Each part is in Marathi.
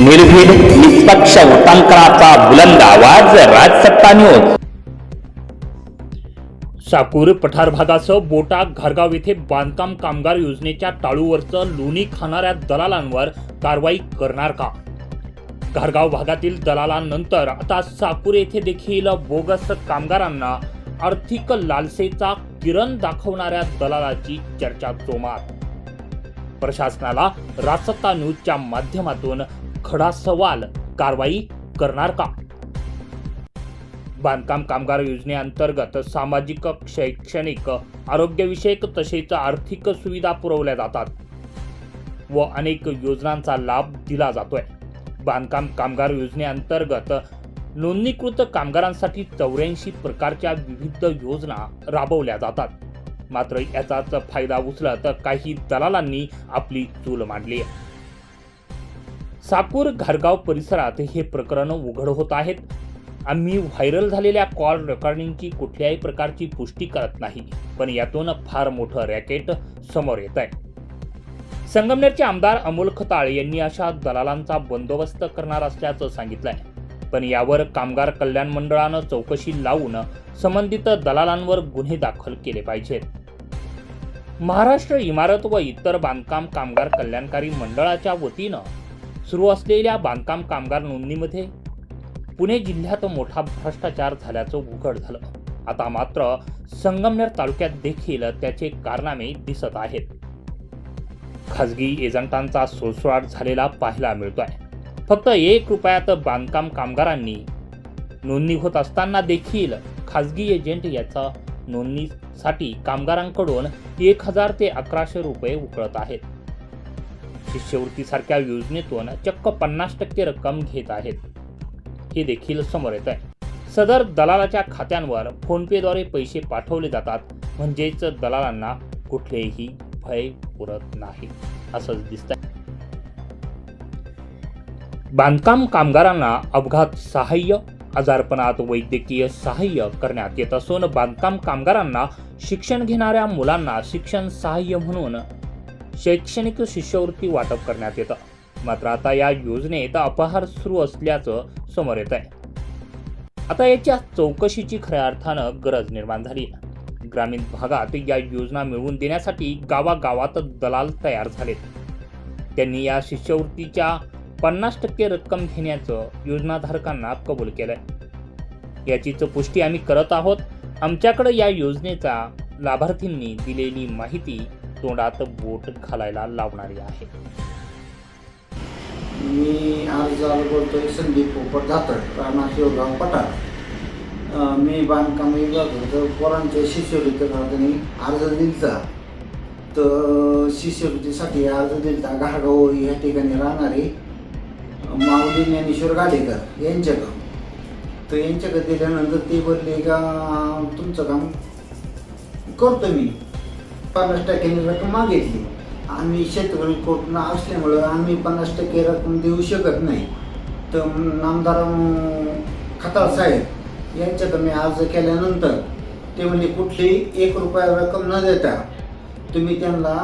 निर्भीड निष्पक्ष उटांकनाचा बुलंद आवाज राजसत्ता न्यूज साकूर पठार भागासह बोटा घरगाव येथे बांधकाम कामगार योजनेच्या टाळूवरचं लोणी खाणाऱ्या दलालांवर कारवाई करणार का? घरगाव भागातील दलालांनंतर आता साकूर येथे देखील बोगस कामगारांना आर्थिक लालसेचा किरण दाखवणाऱ्या दलालाची चर्चा जोमात. प्रशासनाला रासत्ता न्यूजच्या माध्यमातून खडा सवाल कारवाई करणार का? बांधकाम कामगार योजनेअंतर्गत सामाजिक शैक्षणिक आरोग्यविषयक तसेच आर्थिक सुविधा पुरवल्या जातात व अनेक योजनांचा लाभ दिला जातोय. बांधकाम कामगार योजनेअंतर्गत नोंदणीकृत कामगारांसाठी चौऱ्याऐंशी प्रकारच्या विविध योजना राबवल्या जातात. मात्र याचाच फायदा उचलत काही दलालांनी आपली चूल मांडली आहे. साकूर घारगाव परिसरात हे प्रकरण उघड होत आहेत. आम्ही व्हायरल झालेल्या कॉल रेकॉर्डिंगची कुठल्याही प्रकारची पुष्टी करत नाही पण यातून फार मोठं रॅकेट समोर येत आहे. संगमनेरचे आमदार अमोल खताळ यांनी अशा दलालांचा बंदोबस्त करणार असल्याचं सांगितलंय. पण यावर कामगार कल्याण मंडळानं चौकशी लावून संबंधित दलालांवर गुन्हे दाखल केले पाहिजेत. महाराष्ट्र इमारत व इतर बांधकाम कामगार कल्याणकारी मंडळाच्या वतीनं सुरू असलेल्या बांधकाम कामगार नोंदणीमध्ये पुणे जिल्ह्यात मोठा भ्रष्टाचार झाल्याचं उघड झालं. आता मात्र संगमनेर तालुक्यात देखील त्याचे कारनामे दिसत आहेत. खाजगी एजंटांचा सोळसोळाट झालेला पाहायला मिळतोय. फक्त एक रुपयात बांधकाम कामगारांनी नोंदणी होत असताना देखील खाजगी एजंट याचा नोंदणीसाठी कामगारांकडून एक हजार ते अकराशे रुपये उकळत आहेत. शिष्यवृत्तीसारख्या योजनेतून चक्क पन्नास टक्के रक्कम घेत आहेत. हे देखील समोर येत आहे सदर दलालाच्या खात्यांवर फोनपेद्वारे पैसे पाठवले जातात. म्हणजेच दलालांना कुठलेही भय पुरत नाही. असंच दिसतंय. बांधकाम कामगारांना अपघात सहाय्य आजारपणात वैद्यकीय सहाय्य करण्यात येत असून बांधकाम कामगारांना शिक्षण घेणाऱ्या मुलांना शिक्षण सहाय्य म्हणून शैक्षणिक शिष्यवृत्ती वाटप करण्यात येतं. मात्र आता या योजनेत अपहार सुरू असल्याचं समोर येत आहे आता याच्या चौकशीची खऱ्या अर्थानं गरज निर्माण झाली. आहे ग्रामीण भागात या योजना मिळवून देण्यासाठी गावागावात दलाल तयार झालेत. त्यांनी या शिष्यवृत्तीच्या पन्नास टक्के रक्कम घेण्याचं योजनाधारकांना कबूल केलंय. याचीच पुष्टी आम्ही करत आहोत. आमच्याकडे या योजनेचा लाभार्थींनी दिलेली माहिती तोंडात बोट घालायला लावणारी आहे. मी आज बोलतोय संदीप पोपट जातळ राणा शिवगाव पठार. मी बांधकाम विभाग होतं पोरांच्या शिष्यवृत्ती करताना अर्ज दिलता. तर शिष्यवृत्तीसाठी अर्ज दिलता घाडगाव या ठिकाणी राहणारे माऊली ज्ञानेश्वर गाडेकर यांच्याकडं तर यांच्याकडे दिल्यानंतर ते बोलले का तुमचं काम करतो मी. पन्नास टक्क्यांनी रक्कम मागितली. आम्ही शेतकरी कुटुंब असल्यामुळं आम्ही पन्नास टक्के रक्कम देऊ शकत नाही. तर नामदार खताळ साहेब यांच्याकडे मी अर्ज केल्यानंतर ते म्हणजे कुठलीही एक रुपया रक्कम न देता तुम्ही त्यांना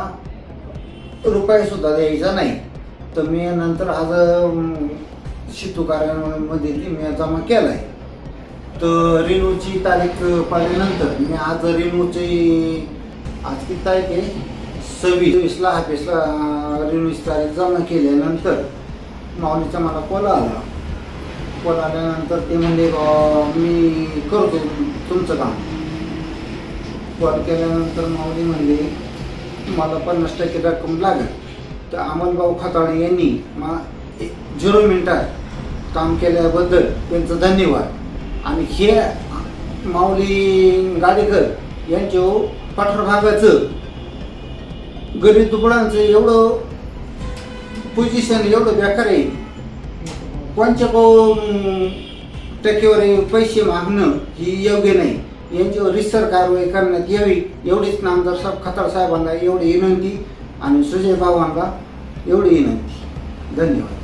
रुपयासुद्धा द्यायचा नाही. तर मी नंतर आज अं, शितू कार्यालयामध्ये मी जमा केला आहे तर रेनूची तारीख पाळल्यानंतर मी आज रेनूची आजची तारीख आहे. सव्वीसला ऑफिसला रिन्यूची तारीख जमा केल्यानंतर माऊलीचा मला कॉल आला. कॉल आल्यानंतर ते म्हणले मी करतो तुमचं काम. कॉल केल्यानंतर माऊली म्हणले मला पन्नास टक्के रक्कम लागेल. तर अमलभाऊ खताळे यांनी मा झिरो मिनिटात काम केल्याबद्दल त्यांचं धन्यवाद. आणि हे माऊली गाडेकर यांच्या हो पठार भागाचं गरीब दुबळांचं एवढं पोझिशन एवढं बेकार आहे. कोणच्या टक्केवर पैसे मागणं ही योग्य नाही. यांच्यावर रिसर कारवाई करण्यात यावी एवढीच नामदार साहेब खताळ साहेबांना एवढी विनंती आणि सुजय बाबांना एवढी विनंती. धन्यवाद.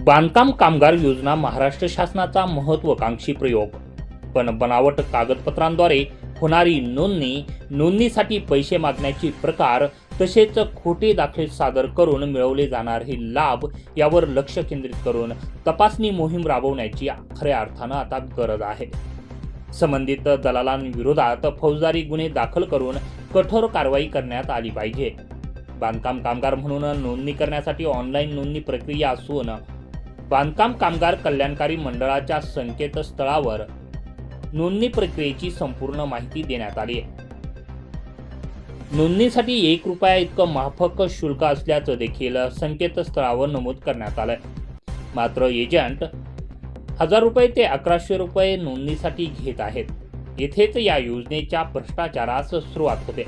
बांधकाम कामगार योजना महाराष्ट्र शासनाचा महत्वाकांक्षी प्रयोग. पण बनावट कागदपत्रांद्वारे होणारी नोंदणी नोंदणीसाठी पैसे मागण्याची प्रकार तसेच खोटे दाखले सादर करून मिळवले जाणारे लाभ यावर लक्ष केंद्रित करून तपासणी मोहीम राबवण्याची खऱ्या अर्थानं आता गरज आहे. संबंधित दलालांविरोधात फौजदारी गुन्हे दाखल करून कठोर कारवाई करण्यात आली पाहिजे. बांधकाम कामगार म्हणून नोंदणी करण्यासाठी ऑनलाईन नोंदणी प्रक्रिया असून बांधकाम कामगार कल्याणकारी मंडळाच्या संकेतस्थळावर नोंदणी प्रक्रियेची संपूर्ण माहिती देण्यात आली आहे. नोंदणीसाठी एक रुपया इतकं माफक शुल्क असल्याचं देखील संकेतस्थळावर नमूद करण्यात आलंय. मात्र एजंट हजार रुपये ते अकराशे रुपये नोंदणीसाठी घेत आहेत. येथेच या योजनेच्या भ्रष्टाचारास सुरुवात होते.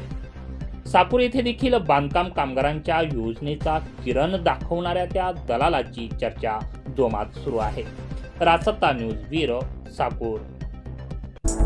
सापूर येथे देखील बांधकाम कामगारांच्या योजनेचा किरण दाखवणाऱ्या त्या दलालाची चर्चा जोमात सुरू आहे. रासत्ता न्यूज ब्युरो सापूर.